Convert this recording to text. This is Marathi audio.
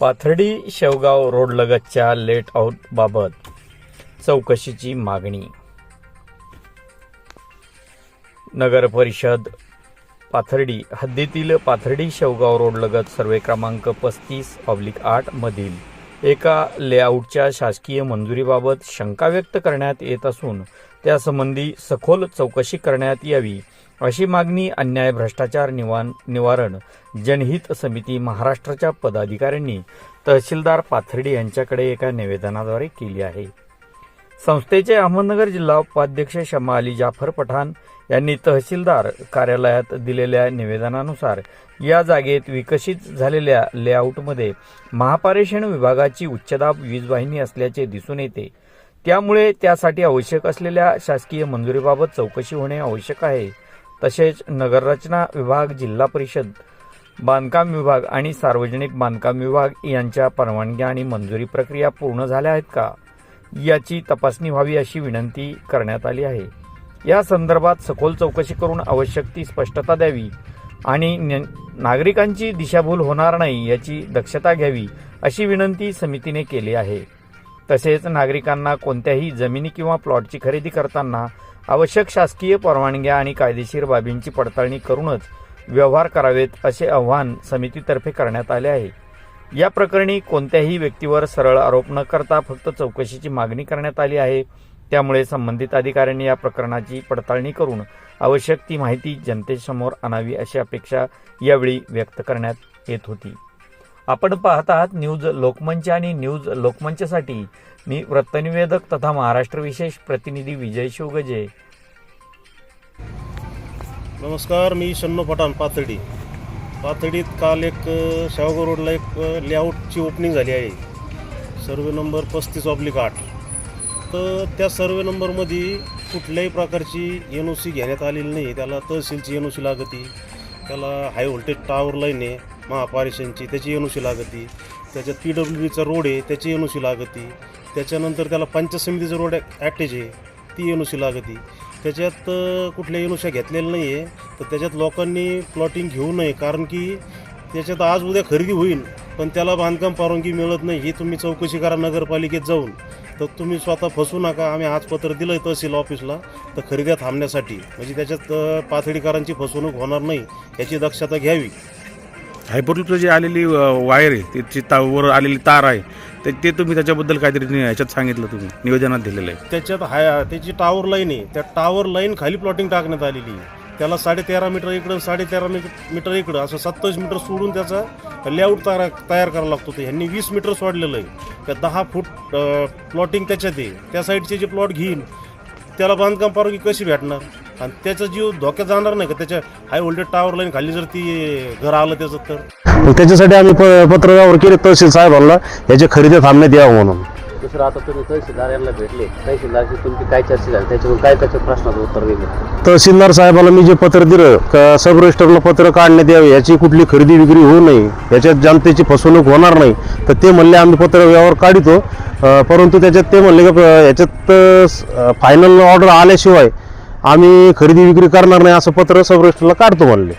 पाथर्डी शेवगाव रोडलगतच्या लेट आऊट बाबत चौकशीची मागणी. नगर परिषद पाथर्डी हद्दीतील पाथर्डी शेवगाव रोडलगत सर्वे क्रमांक पस्तीस ऑब्लिक आठ मधील एका लेआउटच्या शासकीय मंजुरीबाबत शंका व्यक्त करण्यात येत असून त्यासंबंधी सखोल चौकशी करण्यात यावी. अशी मागणी अन्याय भ्रष्टाचार निवान निवारण जनहित समिती महाराष्ट्राच्या पदाधिकाऱ्यांनी तहसीलदार पाथर्डी यांच्याकडे एका निवेदनाद्वारे केली आहे. संस्थेचे अहमदनगर जिल्हा उपाध्यक्ष शमा अली जाफर पठाण यांनी तहसीलदार कार्यालयात दिलेल्या निवेदनानुसार या जागेत विकसित झालेल्या लेआउटमध्ये महापारेषण विभागाची उच्चदाब वीजवाहिनी असल्याचे दिसून येते. त्यामुळे त्यासाठी आवश्यक असलेल्या शासकीय मंजुरीबाबत चौकशी होणे आवश्यक आहे. तसेच नगररचना विभाग जिल्हा परिषद बांधकाम विभाग आणि सार्वजनिक बांधकाम विभाग यांच्या परवानग्या आणि मंजुरी प्रक्रिया पूर्ण झाल्या आहेत का? याची तपासणी व्हावी अशी विनंती करण्यात आली आहे. या संदर्भात सखोल चौकशी करून आवश्यक ती स्पष्टता द्यावी आणि न- नागरिकांची दिशाभूल होणार नाही याची दक्षता घ्यावी अशी विनंती समितीने केली आहे. तसेच नागरिकांना कोणत्याही जमिनी किंवा प्लॉटची खरेदी करताना आवश्यक शासकीय परवानग्या आणि कायदेशीर बाबींची पडताळणी करूनच व्यवहार करावेत असे आवाहन समितीतर्फे करण्यात आले आहे. या प्रकरणी कोणत्याही व्यक्तीवर सरळ आरोप न करता फक्त चौकशीची मागणी करण्यात आली आहे. त्यामुळे संबंधित अधिकाऱ्यांनी या प्रकरणाची पडताळणी करून आवश्यक ती माहिती जनतेसमोर आणावी अशी अपेक्षा यावेळी व्यक्त करण्यात येत होती. आपण पाहत आहात न्यूज लोकमंच आणि न्यूज लोकमंचसाठी मी वृत्तनिवेदक तथा महाराष्ट्र विशेष प्रतिनिधी विजय शिवगजे. नमस्कार मी शन्नो पठाण पाथर्डी. पाथर्डीत काल एक अ, रोडला एक लेआउटची ओपनिंग झाली आहे. सर्वे नंबर पस्तीस ऑब्लिक आठ. तर त्या सर्वे नंबरमध्ये कुठल्याही प्रकारची एन ओ सी घेण्यात आलेली नाही. त्याला तहसीलची एन ओ सी लागती. त्याला हाय व्होल्टेज टावर लाईन आहे. महापारेषणची त्याची एन ओ सी लागती. त्याच्यात पी डब्ल्यू डीचा रोड आहे त्याची एन ओ सी लागती. त्याच्यानंतर त्याला पंचायत समितीचा रोड ॲटेज आहे ती एन ओ सी लागती. त्याच्यात कुठल्या एनुशा घेतलेल्या नाही आहे तर त्याच्यात लोकांनी प्लॉटिंग घेऊ नये कारण की त्याच्यात आज उद्या खरेदी होईल पण त्याला बांधकाम परवानगी मिळत नाही ही तुम्ही चौकशी करा नगरपालिकेत जाऊन. तर तुम्ही स्वतः फसू नका आम्ही आज पत्र दिलं आहे तहसील ऑफिसला तर खरेद्या थांबण्यासाठी. म्हणजे त्याच्यात अ, पाथडीकरांची फसवणूक होणार नाही याची दक्षता घ्यावी. हायपरलूपचं जे आलेली वायर आहे त्याची ता वर आलेली तार आहे ते ते तुम्ही त्याच्याबद्दल काहीतरी नि- ह्याच्यात सांगितलं तुम्ही निवेदनात दिलेलं आहे. त्याच्यात हाय त्याची टावर लाईन आहे त्या टावर लाईन खाली प्लॉटिंग टाकण्यात आलेली आहे. त्याला साडे तेरा मीटर इकडं साडे तेरा मीटर इकडं असं सत्तावीस मीटर सोडून त्याचा लेआउट तयार तयार करावा लागतो ते. ह्यांनी वीस मीटर सोडलेलं आहे. त्या दहा फूट प्लॉटिंग त्याच्यात आहे. त्या साईडचे जे प्लॉट घेईन त्याला बांधकाम परवानगी कशी भेटणार? आणि त्याचा जीव धोक्यात जाणार नाही का? त्याच्या हाय व्होल्टेज टावर लाईन खाली जर ती घर आलं त्याचं तर? मग त्याच्यासाठी आम्ही प- पत्र व्यवहार केले तहसील साहेबांना. याच्या खरेदी थांबण्यात यावं म्हणून. दुसरं आता तुम्ही तहसीलदार यांना भेटले. तहसीलदारशी तुमची काय चर्चा झाली? त्याच्यातून काय त्याच्या प्रश्नाचं उत्तर दिले? तहसीलदार साहेबाला मी जे पत्र दिलं का सब रजिस्टरला पत्र काढण्यात यावे याची कुठली खरेदी विक्री होऊ नये याच्यात जनतेची फसवणूक होणार नाही तर ते म्हणले आम्ही पत्र व्यवहार काढितो. अं, परंतु त्याच्यात ते म्हणले का अं, याच्यात फायनल ऑर्डर आल्याशिवाय आम्ही खरेदी विक्री करणार नाही असं पत्र सब काढतो म्हणले.